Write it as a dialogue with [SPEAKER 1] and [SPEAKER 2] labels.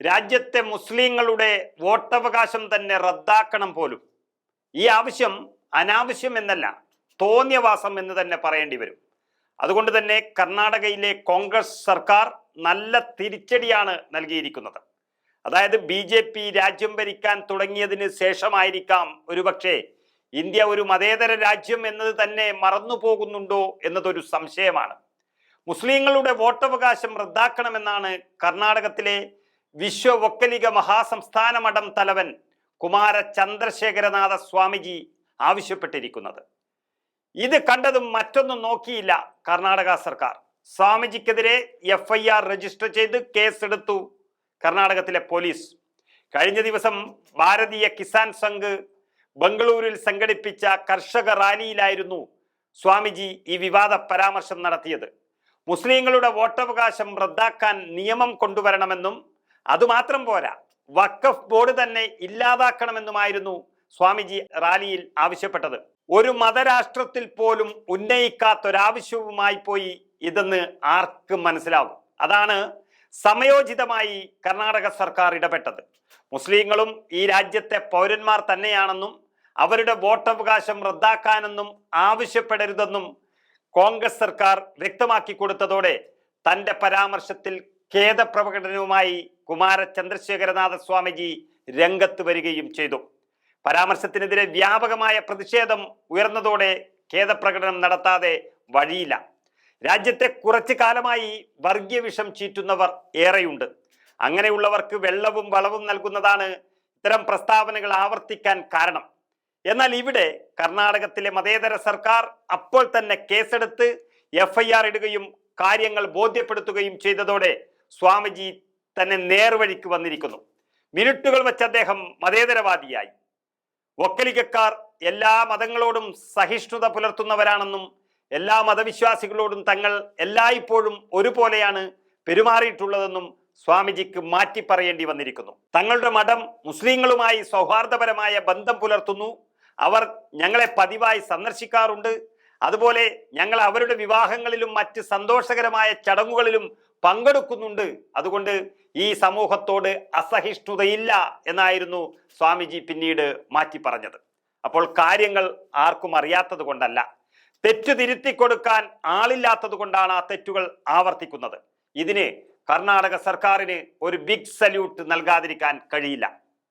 [SPEAKER 1] രാജ്യത്തെ മുസ്ലിങ്ങളുടെ വോട്ടവകാശം തന്നെ റദ്ദാക്കണം പോലും. ഈ ആവശ്യം അനാവശ്യം എന്നല്ല തോന്നിയവാസം എന്ന് തന്നെ പറയേണ്ടി വരും. അതുകൊണ്ട് തന്നെ കർണാടകയിലെ കോൺഗ്രസ് സർക്കാർ നല്ല തിരിച്ചടിയാണ് നൽകിയിരിക്കുന്നത്. അതായത് ബി ജെ പി രാജ്യം ഭരിക്കാൻ തുടങ്ങിയതിന് ശേഷമായിരിക്കാം ഒരുപക്ഷെ ഇന്ത്യ ഒരു മതേതര രാജ്യം എന്നത് തന്നെ മറന്നു പോകുന്നുണ്ടോ എന്നതൊരു സംശയമാണ്. മുസ്ലിങ്ങളുടെ വോട്ടവകാശം റദ്ദാക്കണമെന്നാണ് കർണാടകത്തിലെ വിശ്വ ഒക്കലിക മഹാസംസ്ഥാന മഠം തലവൻ കുമാര ചന്ദ്രശേഖരനാഥ സ്വാമിജി ആവശ്യപ്പെട്ടിരിക്കുന്നത്. ഇത് കണ്ടതും മറ്റൊന്നും നോക്കിയില്ല കർണാടക സർക്കാർ. സ്വാമിജിക്കെതിരെ എഫ് ഐ ആർ രജിസ്റ്റർ ചെയ്ത് കേസെടുത്തു കർണാടകത്തിലെ പോലീസ്. കഴിഞ്ഞ ദിവസം ഭാരതീയ കിസാൻ സംഘ് ബംഗളൂരിൽ സംഘടിപ്പിച്ച കർഷക റാലിയിലായിരുന്നു സ്വാമിജി ഈ വിവാദ പരാമർശം നടത്തിയത്. മുസ്ലിങ്ങളുടെ വോട്ടവകാശം റദ്ദാക്കാൻ നിയമം കൊണ്ടുവരണമെന്നും അതുമാത്രം പോരാ. വഖഫ് ബോർഡ് തന്നെ ഇല്ലാതാക്കണമെന്നുമായിരുന്നു സ്വാമിജി റാലിയിൽ ആവശ്യപ്പെട്ടത്. ഒരു മതരാഷ്ട്രത്തിൽ പോലും ഉന്നയിക്കാത്തൊരാവശ്യവുമായി പോയി ഇതെന്ന് ആർക്കും മനസ്സിലാവും. അതാണ് സമയോചിതമായി കർണാടക സർക്കാർ ഇടപെട്ടത്. മുസ്ലിങ്ങളും ഈ രാജ്യത്തെ പൗരന്മാർ തന്നെയാണെന്നും അവരുടെ വോട്ടവകാശം റദ്ദാക്കാനെന്നും ആവശ്യപ്പെടരുതെന്നും കോൺഗ്രസ് സർക്കാർ വ്യക്തമാക്കി കൊടുത്തതോടെ തന്റെ പരാമർശത്തിൽ ഖേദപ്രകടനവുമായി കുമാര ചന്ദ്രശേഖരനാഥ സ്വാമിജി രംഗത്ത് വരികയും ചെയ്തു. പരാമർശത്തിനെതിരെ വ്യാപകമായ പ്രതിഷേധം ഉയർന്നതോടെ ഖേദപ്രകടനം നടത്താതെ വഴിയില്ല. രാജ്യത്തെ കുറച്ചു കാലമായി വർഗീയ വിഷം ചീറ്റുന്നവർ ഏറെയുണ്ട്. അങ്ങനെയുള്ളവർക്ക് വെള്ളവും വളവും നൽകുന്നതാണ് ഇത്തരം പ്രസ്താവനകൾ ആവർത്തിക്കാൻ കാരണം. എന്നാൽ ഇവിടെ കർണാടകത്തിലെ മതേതര സർക്കാർ അപ്പോൾ തന്നെ കേസെടുത്ത് എഫ്ഐആർ ഇടുകയും കാര്യങ്ങൾ ബോധ്യപ്പെടുത്തുകയും ചെയ്തതോടെ സ്വാമിജി തന്നെ നേർവഴിക്ക് വന്നിരിക്കുന്നു. മിനിറ്റുകൾ വെച്ച് അദ്ദേഹം മതേതരവാദിയായി. ഒക്കലികക്കാർ എല്ലാ മതങ്ങളോടും സഹിഷ്ണുത പുലർത്തുന്നവരാണെന്നും എല്ലാ മതവിശ്വാസികളോടും തങ്ങൾ എല്ലായ്പ്പോഴും ഒരുപോലെയാണ് പെരുമാറിയിട്ടുള്ളതെന്നും സ്വാമിജിക്ക് മാറ്റി പറയേണ്ടി വന്നിരിക്കുന്നു. തങ്ങളുടെ മഠം മുസ്ലിങ്ങളുമായി സൗഹാർദ്ദപരമായ ബന്ധം പുലർത്തുന്നു. അവർ ഞങ്ങളെ പതിവായി സന്ദർശിക്കാറുണ്ട്. അതുപോലെ ഞങ്ങൾ അവരുടെ വിവാഹങ്ങളിലും മറ്റ് സന്തോഷകരമായ ചടങ്ങുകളിലും പങ്കെടുക്കുന്നുണ്ട്. അതുകൊണ്ട് ഈ സമൂഹത്തോട് അസഹിഷ്ണുതയില്ല എന്നായിരുന്നു സ്വാമിജി പിന്നീട് മാറ്റി പറഞ്ഞത് അപ്പോൾ കാര്യങ്ങൾ ആർക്കും അറിയാത്തത് കൊണ്ടല്ല. തെറ്റു തിരുത്തി കൊടുക്കാൻ ആളില്ലാത്തത് കൊണ്ടാണ് ആ തെറ്റുകൾ ആവർത്തിക്കുന്നത്. ഇതിന് കർണാടക സർക്കാരിന് ഒരു ബിഗ് സല്യൂട്ട് നൽകാതിരിക്കാൻ കഴിയില്ല.